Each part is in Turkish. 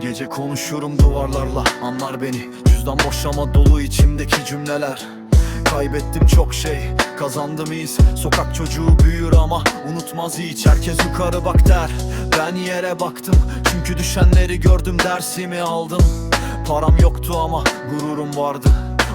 Gece konuşurum duvarlarla anlar beni. Cüzdan boş ama dolu içimdeki cümleler. Kaybettim çok şey kazandım iz. Sokak çocuğu büyür ama unutmaz hiç. Herkes yukarı bak der ben yere baktım. Çünkü düşenleri gördüm dersimi aldım. Param yoktu ama gururum vardı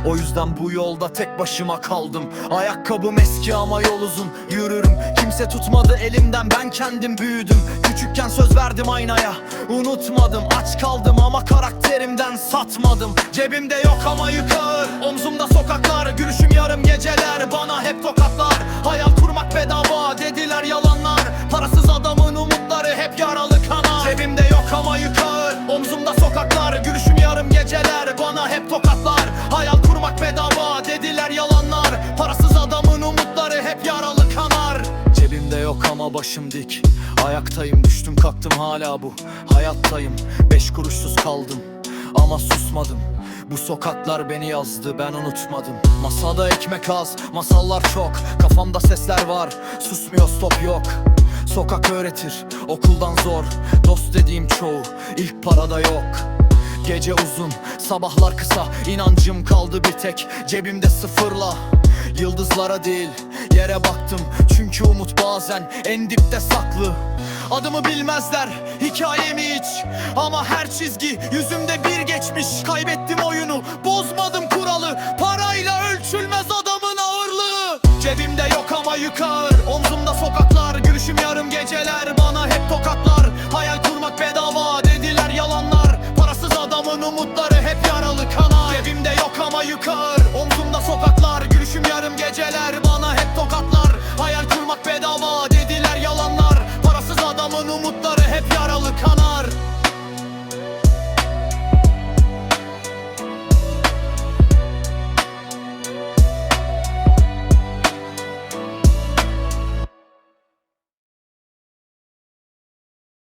o yüzden bu yolda tek başıma kaldım. Ayakkabım eski ama yol uzun. Yürürüm. Kimse tutmadı elimden. Ben kendim büyüdüm. Küçükken söz verdim aynaya. Unutmadım. Aç kaldım ama karakterimden satmadım. Cebimde yok ama yıkar. Omzumda sokaklar. Gülüşüm yarım geceler. Bana hep tokatlar. Hayal kurmak bedava dediler yalanlar. Parasız adamın umutları hep yaralı kanar. Cebimde yok ama yıkar. Omzumda sokaklar. Gülüşüm yarım geceler. Bana hep tokatlar. Hayal başım dik. Ayaktayım düştüm kalktım hala bu. Hayattayım beş kuruşsuz kaldım. Ama susmadım. Bu sokaklar beni yazdı ben unutmadım. Masada ekmek az masallar çok. Kafamda sesler var susmuyor stop yok. Sokak öğretir okuldan zor. Dost dediğim çoğu ilk parada yok. Gece uzun, sabahlar kısa. İnancım kaldı bir tek Cebimde sıfırla. Yıldızlara değil yere baktım bazen en dipte saklı. Adımı bilmezler hikayemi hiç? Ama her çizgi yüzümde bir geçmiş. Kaybettim oyunu bozmadım kuralı. Parayla ölçülmez adamın ağırlığı. Cebimde yok ama yıkar. Omzumda sokaklar Gülüşüm yarım geceler. Bana hep tokatlar. Hayal kurmak bedava dediler yalanlar. Parasız adamın umutları hep yaralı kanar. Cebimde yok ama yıkar